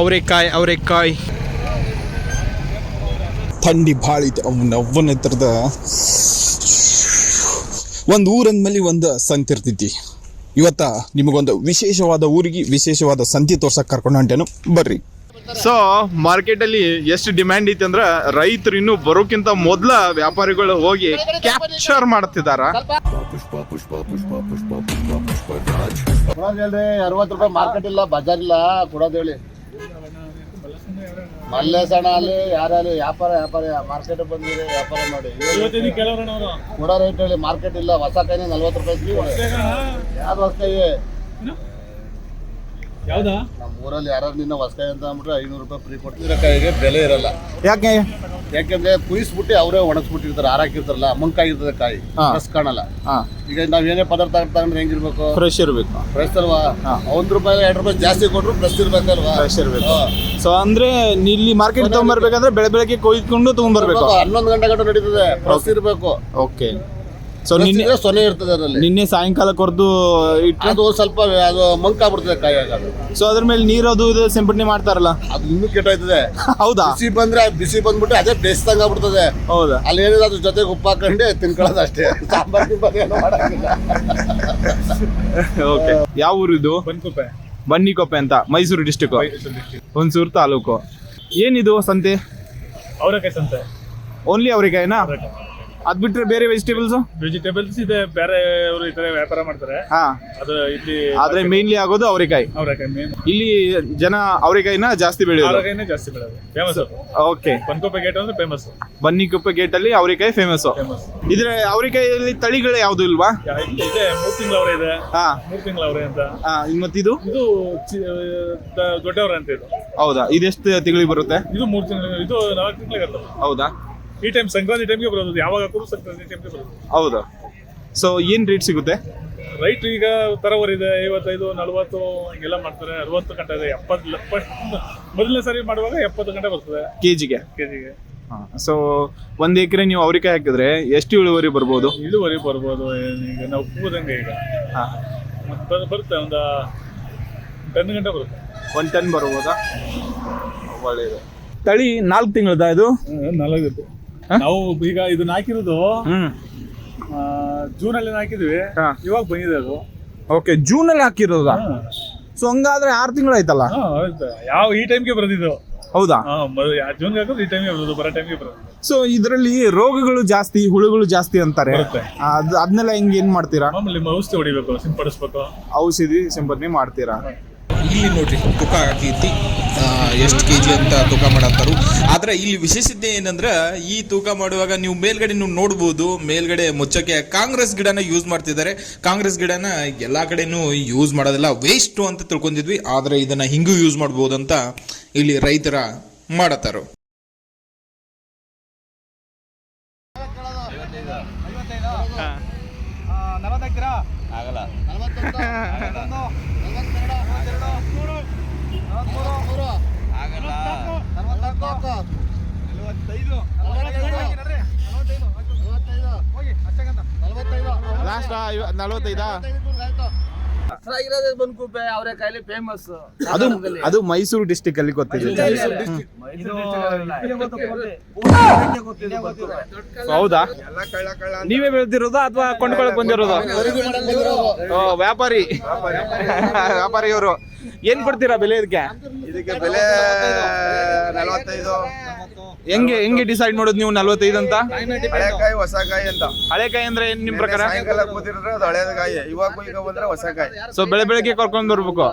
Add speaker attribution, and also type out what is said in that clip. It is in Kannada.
Speaker 1: ಅವರೆಕಾಯಿ ಅವರೆಕಾಯಿ. ಥಂಡಿ ಭಾಳ ಐತಿ ಅವನ ಅವ್ವನ ಹತ್ರದ ಒಂದು ಊರಂದ್ಮೇಲೆ ಒಂದು ಸಂತಿ ಇರ್ತೈತಿ. ಇವತ್ತ ನಿಮಗೊಂದು ವಿಶೇಷವಾದ ಊರಿಗೆ ವಿಶೇಷವಾದ ಸಂತಿ ತೋರ್ಸಕ್ಕೆ ಕರ್ಕೊಂಡು ಹೊಂಟೇನು. ಬರ್ರಿ. ಸೊ ಮಾರ್ಕೆಟ್ ಅಲ್ಲಿ ಎಷ್ಟು ಡಿಮ್ಯಾಂಡ್ ಐತಿ ಅಂದ್ರ ರೈತರು ಇನ್ನು ಬರೋಕ್ಕಿಂತ ಮೊದ್ಲ ವ್ಯಾಪಾರಿಗಳು ಹೋಗಿ ಕ್ಯಾಪ್ಚರ್ ಮಾಡ್ತಿದಾರ.
Speaker 2: ಅರವತ್ತು ರೂಪಾಯಿ ಮಾರ್ಕೆಟ್ ಇಲ್ಲ ಬಜಾರ್ ಇಲ್ಲ ಕೊಡೋದು ಹೇಳಿ. ಮಲ್ಲೇಸಣ ಅಲ್ಲಿ ಯಾರಲ್ಲಿ ವ್ಯಾಪಾರ ವ್ಯಾಪಾರ ಮಾರ್ಕೆಟ್ ಬಂದಿದೆ ವ್ಯಾಪಾರ ಮಾಡಿ. ಕೊಡೋ ರೇಟ್ ಹೇಳಿ ಮಾರ್ಕೆಟ್ ಇಲ್ಲ ಹೊಸ ಕೈನೇ ನಲ್ವತ್ತು ರೂಪಾಯಿ ಯಾರು ಯಾವ್ದು ಹೊಸ ಕೈ
Speaker 3: ಯಾವ್ದಾ?
Speaker 2: ನಮ್ಮ ಊರಲ್ಲಿ ಯಾರು ನಿನ್ನ ಹೊಸ ಕೈ ಅಂತ ಅಂದ್ಬಿಟ್ರೆ ಐನೂರು ರೂಪಾಯಿ ಫ್ರೀ ಕೊಡ್ತಿರೋ. ಕಾಯಿಗೆ ಬೆಲೆ ಇರಲ್ಲ.
Speaker 1: ಯಾಕೆ?
Speaker 2: ಯಾಕೆಂದ್ರೆ ಕುಯಿಸ್ಬಿಟ್ಟು ಅವರೇ ಒಣಗಿಸ್ಬಿಟ್ಟಿರ್ತಾರೆ ಹಾರಾಕಿರ್ತಾರಲ್ಲ ಮಂಕಾಗಿರ್ತದೆ ಕಾಯಿ.
Speaker 1: ಹಾ.
Speaker 2: ಫ್ರೆಶ್ ಕಾಣಲ್ಲ. ಈಗ ನಾವು ಏನೇ ಪದಾರ್ಥ ತಗೊಂಡ್ರೆ ಹೆಂಗಿರ್ಬೇಕು?
Speaker 1: ಫ್ರೆಶ್ ಇರಬೇಕು.
Speaker 2: ಫ್ರೆಶ್ ಅಲ್ವಾ?
Speaker 1: ಹಾ.
Speaker 2: ಒಂದ್ ರೂಪಾಯಿ ಎರಡು ರೂಪಾಯಿ ಜಾಸ್ತಿ ಕೊಟ್ರು ಫ್ರೆಶ್ ಇರ್ಬೇಕಲ್ವಾ?
Speaker 1: ಫ್ರೆಶ್ ಇರಬೇಕು. ಸೊ ಅಂದ್ರೆ ಇಲ್ಲಿ ಮಾರ್ಕೆಟ್ ತಗೊಂಡ್ಬರ್ಬೇಕಂದ್ರೆ ಬೆಳೆ ಬೆಳಗ್ಗೆ ಕೊಯ್ಕೊಂಡು ತಗೊಂಡ್ಬರ್ಬೇಕು
Speaker 2: ಹನ್ನೊಂದು ಗಂಟೆ ಗಂಟೆ ನಡೀತದೆ. ಫ್ರೆಶ್ ಇರಬೇಕು.
Speaker 1: ಓಕೆ ಸೊ ನಿನ್ನೆ
Speaker 2: ಸೊನೆ ಇರ್ತದೆ ಅದರಲ್ಲಿ.
Speaker 1: ನಿನ್ನೆ ಸಾಯಂಕಾಲ ಕೊರ್ದು ಇಟ್ಟು
Speaker 2: ಅದು ಸ್ವಲ್ಪ ಅದು ಮಂಕ ಆಗ್ಬಿಡ್ತದೆ ಕಾಯಿ ಆಗೋದು
Speaker 1: ಸೊ ಅದ್ರ ಮೇಲೆ ನೀರು ಅದು ಇದು ಸಿಂಪಡಣೆ ಮಾಡ್ತಾರಲ್ಲ?
Speaker 2: ಅದು ಇನ್ನೂ ಕೆಟ್ಟೋಯ್ತದೆ.
Speaker 1: ಹೌದಾ?
Speaker 2: ಬಿಸಿ ಬಂದ್ರೆ ಬಿಸಿ ಬಂದ್ಬಿಟ್ಟು ಅದೇ ಬೇಯಿಸ್ದಂಗ ಆಗ್ಬಿಡ್ತದೆ.
Speaker 1: ಹೌದಾ?
Speaker 2: ಅಲ್ಲಿ ಏನಿದೆ ಅದ್ರ ಜೊತೆಗೆ ಉಪ್ಪು ಹಾಕೊಂಡೆ ತಿನ್ಕೊಳ್ಳೋದು ಅಷ್ಟೇ. ಸಾಂಬಾರ್ ಗಿಂಬಾರ್ ಏನೂ ಮಾಡಂಗಿಲ್ಲ
Speaker 1: ಓಕೆ ಯಾವ ಊರಿದು
Speaker 3: ಬನ್ನಿ
Speaker 1: ಬನ್ನಿಕೊಪ್ಪೆ ಅಂತ ಮೈಸೂರು ಡಿಸ್ಟಿಕ್ ಹುಣಸೂರು ತಾಲೂಕು. ಏನಿದು ಸಂತೆ?
Speaker 3: ಅವರೇಕಾಯಿ ಸಂತೆ.
Speaker 1: ಓನ್ಲಿ ಅವರಿಗಾಯಿನಾ ಅದ್ ಬಿಟ್ರೆ ಬೇರೆ ವೆಜಿಟೇಬಲ್ಸ್
Speaker 3: ವೆಜಿಟೇಬಲ್ಸ್ ಇದೆ ಬೇರೆ ಅವರು ಈ ತರ ವ್ಯಾಪಾರ ಮಾಡ್ತಾರೆ.
Speaker 1: ಹಾ.
Speaker 3: ಅದು ಇಲ್ಲಿ
Speaker 1: ಆದ್ರೆ ಮೇನ್ಲಿ ಆಗೋದು ಅವರೆಕಾಯಿ.
Speaker 3: ಅವರೆಕಾಯಿ ಮೇನ್
Speaker 1: ಇಲ್ಲಿ ಜನ ಅವರೆಕಾಯಿನ ಜಾಸ್ತಿ ಬೆಳೆಯೋದು.
Speaker 3: ಅವರೆಕಾಯಿನೇ ಜಾಸ್ತಿ ಬೆಳೆಯೋದು. ಫೇಮಸ್
Speaker 1: ಓಕೆ
Speaker 3: ಬನ್ಕೊಪ್ಪೆ ಗೇಟ್ ಅಂದ್ರೆ ಫೇಮಸ್
Speaker 1: ಬನ್ನಿಕೊಪ್ಪೆ ಗೇಟ್ ಅಲ್ಲಿ ಅವರೆಕಾಯಿ ಫೇಮಸ್
Speaker 3: ಫೇಮಸ್
Speaker 1: ಇದ್ರೆ ಅವರೆಕಾಯಿಯಲ್ಲಿ ತಳಿಗಳು ಯಾವ್ದು ಇಲ್ವಾ?
Speaker 3: ಇದೆ ಮೂರ್ ತಿಂಗಳ ಅವರೇ ಇದೆ.
Speaker 1: ಹಾ.
Speaker 3: ಮೂರ್ ತಿಂಗಳ ಅವರೇ ಅಂತ.
Speaker 1: ಹಾ ಮತ್ತಿದು
Speaker 3: ಇದು ಚಿ- ದ- ದೊಡ್ಡವ್ರೆ ಅಂತ ಇದು.
Speaker 1: ಹೌದಾ? ಇದೆಷ್ಟು ತಿಂಗಳಿಗೆ ಬರುತ್ತೆ?
Speaker 3: ಇದು ಮೂರ್ ತಿಂಗಳು ಇದು ನಾಲ್ಕು ತಿಂಗಳಿಗೆ
Speaker 1: ಹೌದಾ?
Speaker 3: ಈ ಟೈಮ್ ಸಂಕ್ರಾಂತಿ ಟೈಮ್ಗೆ ಬರೋದು ಯಾವಾಗ ಹಾಕೋದು ಸಂಕ್ರಾಂತಿ ಟೈಮ್ಗೆ ಬರೋದು.
Speaker 1: ಹೌದಾ? ಸೊ ಏನು ರೇಟ್ ಸಿಗುತ್ತೆ?
Speaker 3: ರೈಟ್ ಈಗ ತರವರಿದೆ ಐವತ್ತೈದು ನಲವತ್ತು ಹಿಂಗೆಲ್ಲ ಮಾಡ್ತಾರೆ. ಅರವತ್ತು ಗಂಟೆ ಇದೆ ಎಪ್ಪತ್ತು ಮೊದಲನೇ ಸರಿ ಮಾಡುವಾಗ ಎಪ್ಪತ್ತು ಗಂಟೆ ಬರ್ತದೆ.
Speaker 1: ಕೆಜಿಗೆ?
Speaker 3: ಕೆಜಿಗೆ.
Speaker 1: ಸೊ ಒಂದ್ ಎಕರೆ ನೀವು ಅವ್ರಿಕಾಯಿ ಹಾಕಿದ್ರೆ ಎಷ್ಟು ಇಳುವರಿ ಬರ್ಬೋದು?
Speaker 3: ಇಳುವರಿ ಬರ್ಬೋದು ಈಗ ನಾವು ಕೂದಂಗೆ ಈಗ.
Speaker 1: ಹಾಂ.
Speaker 3: ಮತ್ತೆ ಬರುತ್ತೆ ಒಂದು ಟನ್ ಗಂಟೆ ಬರುತ್ತೆ.
Speaker 1: ಒನ್ ಟನ್ ಬರ್ಬೋದಾ? ಒಳ್ಳೆಯದು ತಳಿ ನಾಲ್ಕು ತಿಂಗಳದ ಇದು?
Speaker 3: ನಾಲ್ಕು ನಾವು ಈಗ ಇದನ್ನ ಹಾಕಿರೋದು
Speaker 1: ಹ್ಮ್.
Speaker 3: ಜೂನ್ ಅಲ್ಲಿ ಹಾಕಿದ್ವಿ.
Speaker 1: ಹಾ.
Speaker 3: ಇವಾಗ ಬಂದಿದೆ ಅದು.
Speaker 1: ಓಕೆ ಜೂನ್ ಅಲ್ಲಿ ಹಾಕಿರೋದಾ ಸೊ ಹಂಗಾದ್ರೆ ಆರು ತಿಂಗಳು ಆಯ್ತಲ್ಲ
Speaker 3: ಹಾ, ಹೌದು. ಯಾವ ಈ ಟೈಮ್ಗೆ ಬರೋದಿದ್ದು?
Speaker 1: ಹೌದಾ?
Speaker 3: ಹಾ ಜೂನ್ಗೆ ಹಾಕೋದು ಈ ಟೈಮ್ಗೆ ಬರೋದು ಬರೋ ಟೈಮ್ಗೆ ಬರೋದು.
Speaker 1: ಸೊ ಇದರಲ್ಲಿ ರೋಗಗಳು ಜಾಸ್ತಿ ಹುಳುಗಳು ಜಾಸ್ತಿ ಅಂತಾರೆ.
Speaker 3: ಬರುತ್ತೆ.
Speaker 1: ಅದ್ ಅದನ್ನೆಲ್ಲ ಹೆಂಗ್ ಏನ್ ಮಾಡ್ತೀರಾ?
Speaker 3: ಮಾಮೂಲಿ ಔಷಧಿ ಹೊಡಿಬೇಕು ಸಿಂಪಡಿಸ್ಬೇಕು.
Speaker 1: ಔಷಧಿ ಸಿಂಪಡಣೆ ಮಾಡ್ತೀರಾ?
Speaker 4: ಇಲ್ಲಿ ನೋಡ್ರಿ ತೂಕ ಹಾಕೈತಿ ಎಷ್ಟು ಕೆ ಜಿ ಅಂತ ತೂಕ ಮಾಡತ್ತಾರು ಆದ್ರೆ ಇಲ್ಲಿ ವಿಶೇಷತೆ ಏನಂದ್ರೆ ಈ ತೂಕ ಮಾಡುವಾಗ ನೀವು ಮೇಲ್ಗಡೆ ನೀವು ನೋಡ್ಬೋದು ಮೇಲ್ಗಡೆ ಮುಚ್ಚಕ್ಕೆ ಕಾಂಗ್ರೆಸ್ ಗಿಡನ ಯೂಸ್ ಮಾಡ್ತಿದ್ದಾರೆ. ಕಾಂಗ್ರೆಸ್ ಗಿಡನ ಎಲ್ಲಾ ಕಡೆನೂ ಯೂಸ್ ಮಾಡೋದಿಲ್ಲ. ವೇಸ್ಟ್ ಅಂತ ತಿಳ್ಕೊಂಡಿದ್ವಿ. ಆದ್ರೆ ಇದನ್ನ ಹಿಂಗೂ ಯೂಸ್ ಮಾಡ್ಬೋದು ಅಂತ ಇಲ್ಲಿ ರೈತರ ಮಾಡತ್ತಾರು
Speaker 1: ಲಾಸ್ಟ್ ನಲ್ವತ್ತೈದಾ?
Speaker 5: ಬನ್ಕುಪ್ಪೆ ಅವರ ಅವರೆಕಾಯಿಲಿ ಫೇಮಸ್
Speaker 1: ಅದು ಅದು ಮೈಸೂರು ಡಿಸ್ಟಿಕ್ ಅಲ್ಲಿ ಗೊತ್ತಿದೆ. ಹೌದಾ? ನೀವೇ ಬೆಳೆದಿರೋದಾ ಅಥವಾ ಕೊಂಡ್ಕೊಳಕ್ ಬಂದಿರೋದು? ವ್ಯಾಪಾರಿ. ವ್ಯಾಪಾರಿ. ವ್ಯಾಪಾರಿಯವರು. ಏನ್ ಕೊಡ್ತೀರಾ ಬೆಲೆ ಇದಕ್ಕೆ?
Speaker 6: ಇದಕ್ಕೆ ಬೆಲೆ ನಲವತ್ತೈದು.
Speaker 1: ಹೆಂಗೆ ಹೆಂಗೆ ಡಿಸೈಡ್ ಮಾಡೋದು ನೀವು ನಲ್ವತ್ತೈದು ಅಂತ?
Speaker 6: ಹಳೆಕಾಯಿ ಹೊಸಕಾಯಿ ಅಂತ.
Speaker 1: ಹಳೆಕಾಯಿ ಅಂದ್ರೆ ಏನ್ ನಿಮ್ ಪ್ರಕಾರ?
Speaker 6: ಸಾಯಂಕಾಲ ಅದು ಹಳೆದ ಕಾಯಿ. ಇವಾಗ ಈಗ ಬಂದ್ರೆ ಹೊಸಕಾಯಿ.
Speaker 1: ಸೊ ಬೆಳೆ ಬೆಳಗ್ಗೆ ಕರ್ಕೊಂಡ್ ಬರ್ಬೇಕು.